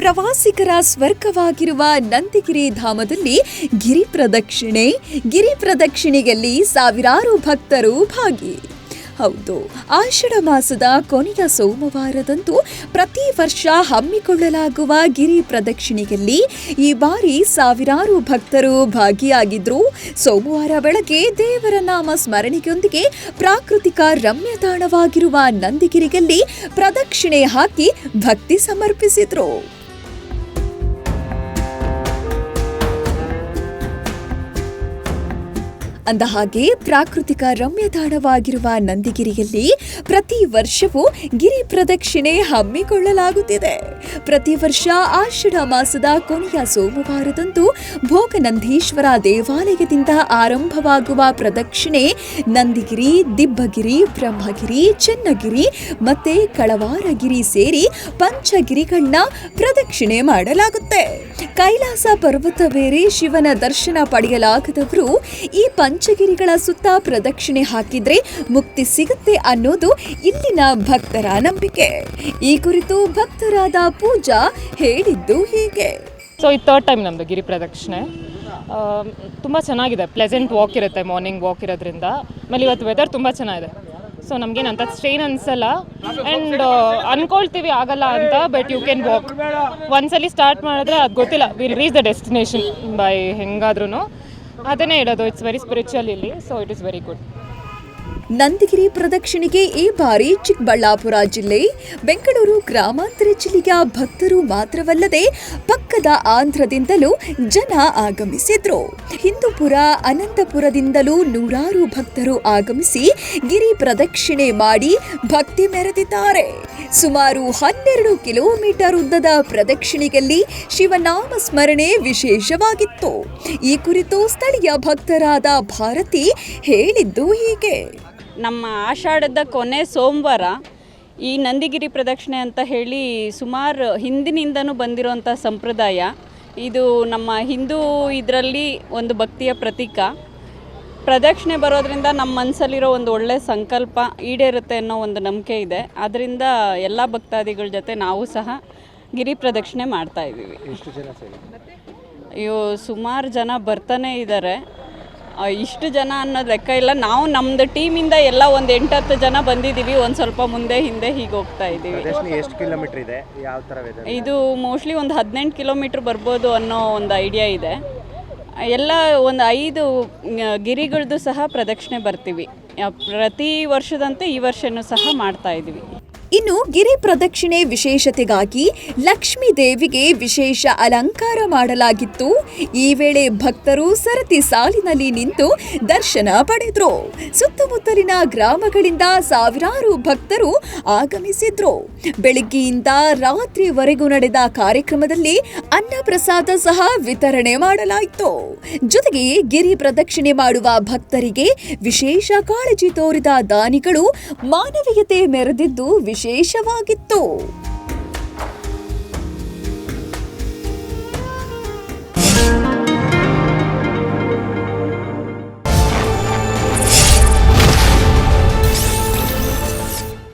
ಪ್ರವಾಸಿಗರ ಸ್ವರ್ಗವಾಗಿರುವ ನಂದಿಗಿರಿ ಧಾಮದಲ್ಲಿ ಗಿರಿ ಪ್ರದಕ್ಷಿಣೆ, ಗಿರಿ ಪ್ರದಕ್ಷಿಣೆಯಲ್ಲಿ ಸಾವಿರಾರು ಭಕ್ತರು ಭಾಗಿ. ಹೌದು, ಆಷಾಢ ಮಾಸದ ಕೊನೆಯ ಸೋಮವಾರದಂದು ಪ್ರತಿ ವರ್ಷ ಹಮ್ಮಿಕೊಳ್ಳಲಾಗುವ ಗಿರಿ ಪ್ರದಕ್ಷಿಣೆಯಲ್ಲಿ ಈ ಬಾರಿ ಸಾವಿರಾರು ಭಕ್ತರು ಭಾಗಿಯಾಗಿದ್ರು ಸೋಮವಾರ ಬೆಳಗ್ಗೆ ದೇವರ ನಾಮ ಸ್ಮರಣೆಯೊಂದಿಗೆ ಪ್ರಾಕೃತಿಕ ರಮ್ಯ ತಾಣವಾಗಿರುವ ನಂದಿಗಿರಿಯಲ್ಲಿ ಪ್ರದಕ್ಷಿಣೆ ಹಾಕಿ ಭಕ್ತಿ ಸಮರ್ಪಿಸಿದ್ರು. ಅಂದ ಹಾಗೆ ಪ್ರಾಕೃತಿಕ ರಮ್ಯ ತಾಣವಾಗಿರುವ ನಂದಿಗಿರಿಯಲ್ಲಿ ಪ್ರತಿ ವರ್ಷವೂ ಗಿರಿ ಪ್ರದಕ್ಷಿಣೆ ಹಮ್ಮಿಕೊಳ್ಳಲಾಗುತ್ತಿದೆ. ಪ್ರತಿ ವರ್ಷ ಆಷಾಢ ಮಾಸದ ಕೊನೆಯ ಸೋಮವಾರದಂದು ಭೋಗನಂದೀಶ್ವರ ದೇವಾಲಯದಿಂದ ಆರಂಭವಾಗುವ ಪ್ರದಕ್ಷಿಣೆ ನಂದಿಗಿರಿ, ದಿಬ್ಬಗಿರಿ, ಬ್ರಹ್ಮಗಿರಿ, ಚೆನ್ನಗಿರಿ ಮತ್ತೆ ಕಳವಾರಗಿರಿ ಸೇರಿ ಪಂಚಗಿರಿಗಳನ್ನ ಪ್ರದಕ್ಷಿಣೆ ಮಾಡಲಾಗುತ್ತೆ. ಕೈಲಾಸ ಪರ್ವತ ಬೇರೆ ಶಿವನ ದರ್ಶನ ಪಡೆಯಲಾಗದವರು ಈ ಪಂಚಗಿರಿಗಳ ಸುತ್ತ ಪ್ರದಕ್ಷಿಣೆ ಹಾಕಿದ್ರೆ ಮುಕ್ತಿ ಸಿಗುತ್ತೆ ಅನ್ನೋದು ಇಲ್ಲಿನ ಭಕ್ತರ ನಂಬಿಕೆ. ಈ ಕುರಿತು ಭಕ್ತರಾದ ಪೂಜಾ ಹೇಳಿದ್ದು ಹೀಗೆ. ಸೊ ಈ ತರ್ಡ್ ಟೈಮ್ ನಮ್ಮದು ಗಿರಿ ಪ್ರದಕ್ಷಿಣೆ. ತುಂಬ ಚೆನ್ನಾಗಿದೆ. ಪ್ಲೆಸೆಂಟ್ ವಾಕ್ ಇರುತ್ತೆ ಮಾರ್ನಿಂಗ್ ವಾಕ್ ಇರೋದ್ರಿಂದ. ಆಮೇಲೆ ಇವತ್ತು ವೆದರ್ ತುಂಬ ಚೆನ್ನಾಗಿದೆ. ಸೊ ನಮಗೇನಂತ ಸ್ಟ್ರೈನ್ ಅನ್ಸಲ್ಲ. ಆ್ಯಂಡ್ ಅನ್ಕೊಳ್ತೀವಿ ಆಗಲ್ಲ ಅಂತ ಬಟ್ ಯು ಕ್ಯಾನ್ ವಾಕ್ ಒಂದ್ಸಲಿ ಸ್ಟಾರ್ಟ್ ಮಾಡಿದ್ರೆ ಅದು ಗೊತ್ತಿಲ್ಲ. Will reach the destination by ಹೆಂಗಾದ್ರೂ ಅದನ್ನೇ ಹೇಳೋದು ಇಟ್ಸ್ ವೆರಿ ಸ್ಪಿರಿಚುವಲ್ ಇಲ್ಲಿ so it is very good Nandigiri ಪ್ರದಕ್ಷಿಣೆಗೆ ಈ ಬಾರಿ ಚಿಕ್ಕಬಳ್ಳಾಪುರ ಜಿಲ್ಲೆ, ಬೆಂಗಳೂರು ಗ್ರಾಮಾಂತರ ಜಿಲ್ಲೆಯ ಭಕ್ತರು ಮಾತ್ರವಲ್ಲದೆ ಪಕ್ಕದ ಆಂಧ್ರದಿಂದಲೂ ಜನ ಆಗಮಿಸಿದ್ರು. ಹಿಂದೂಪುರ, ಅನಂತಪುರದಿಂದಲೂ ನೂರಾರು ಭಕ್ತರು ಆಗಮಿಸಿ ಗಿರಿ ಪ್ರದಕ್ಷಿಣೆ ಮಾಡಿ ಭಕ್ತಿ ಮೆರೆದಿದ್ದಾರೆ. ಸುಮಾರು ಹನ್ನೆರಡು ಕಿಲೋಮೀಟರ್ ಉದ್ದದ ಪ್ರದಕ್ಷಿಣೆಯಲ್ಲಿ ಶಿವನಾಮ ಸ್ಮರಣೆ ವಿಶೇಷವಾಗಿತ್ತು. ಈ ಕುರಿತು ಸ್ಥಳೀಯ ಭಕ್ತರಾದ ಭಾರತಿ ಹೇಳಿದ್ದು ಹೀಗೆ. ನಮ್ಮ ಆಷಾಢದ ಕೊನೆ ಸೋಮವಾರ ಈ ನಂದಿಗಿರಿ ಪ್ರದಕ್ಷಿಣೆ ಅಂತ ಹೇಳಿ ಸುಮಾರು ಹಿಂದಿನಿಂದನೂ ಬಂದಿರೋಂಥ ಸಂಪ್ರದಾಯ. ಇದು ನಮ್ಮ ಹಿಂದೂ ಇದರಲ್ಲಿ ಒಂದು ಭಕ್ತಿಯ ಪ್ರತೀಕ. ಪ್ರದಕ್ಷಿಣೆ ಬರೋದರಿಂದ ನಮ್ಮ ಮನಸ್ಸಲ್ಲಿರೋ ಒಂದು ಒಳ್ಳೆ ಸಂಕಲ್ಪ ಈಡೇರುತ್ತೆ ಅನ್ನೋ ಒಂದು ನಂಬಿಕೆ ಇದೆ. ಅದರಿಂದ ಎಲ್ಲ ಭಕ್ತಾದಿಗಳ ಜೊತೆ ನಾವು ಸಹ ಗಿರಿ ಪ್ರದಕ್ಷಿಣೆ ಮಾಡ್ತಾ ಇದ್ದೀವಿ. ಅಯ್ಯೋ ಸುಮಾರು ಜನ ಬರ್ತಾನೆ ಇದ್ದಾರೆ. ಇಷ್ಟು ಜನ ಅನ್ನೋದು ಲೆಕ್ಕ ಇಲ್ಲ. ನಾವು ನಮ್ಮದು ಟೀಮಿಂದ ಎಲ್ಲ ಒಂದು ಎಂಟತ್ತು ಜನ ಬಂದಿದ್ದೀವಿ ಒಂದು ಸ್ವಲ್ಪ ಮುಂದೆ ಹಿಂದೆ ಹೀಗೆ ಹೋಗ್ತಾ ಇದ್ದೀವಿ ಎಷ್ಟು ಕಿಲೋಮೀಟರ್ ಇದೆ? ಯಾವ ಥರ ಇದು? ಮೋಸ್ಟ್ಲಿ ಒಂದು ಹದಿನೆಂಟು ಕಿಲೋಮೀಟ್ರ್ ಬರ್ಬೋದು ಅನ್ನೋ ಒಂದು ಐಡಿಯಾ ಇದೆ. ಎಲ್ಲ ಒಂದು ಐದು ಗಿರಿಗಳದ್ದು ಸಹ ಪ್ರದಕ್ಷಿಣೆ ಬರ್ತೀವಿ. ಪ್ರತಿ ವರ್ಷದಂತೆ ಈ ವರ್ಷನೂ ಸಹ ಮಾಡ್ತಾ ಇದ್ದೀವಿ ಇನ್ನು ಗಿರಿ ಪ್ರದಕ್ಷಿಣೆ ವಿಶೇಷತೆಗಾಗಿ ಲಕ್ಷ್ಮೀ ದೇವಿಗೆ ವಿಶೇಷ ಅಲಂಕಾರ ಮಾಡಲಾಗಿತ್ತು. ಈ ವೇಳೆ ಭಕ್ತರು ಸರತಿ ಸಾಲಿನಲ್ಲಿ ನಿಂತು ದರ್ಶನ ಪಡೆದ್ರು. ಸುತ್ತಮುತ್ತಲಿನ ಗ್ರಾಮಗಳಿಂದ ಸಾವಿರಾರು ಭಕ್ತರು ಆಗಮಿಸಿದ್ರು. ಬೆಳಗ್ಗೆಯಿಂದ ರಾತ್ರಿವರೆಗೂ ನಡೆದ ಕಾರ್ಯಕ್ರಮದಲ್ಲಿ ಅನ್ನಪ್ರಸಾದ ಸಹ ವಿತರಣೆ ಮಾಡಲಾಯಿತು. ಜೊತೆಗೆ ಗಿರಿ ಪ್ರದಕ್ಷಿಣೆ ಮಾಡುವ ಭಕ್ತರಿಗೆ ವಿಶೇಷ ಕಾಳಜಿ ತೋರಿದ ದಾನಿಗಳು ಮಾನವೀಯತೆ ಮೆರೆದಿದ್ದು ವಿಶೇಷವಾಗಿತ್ತು.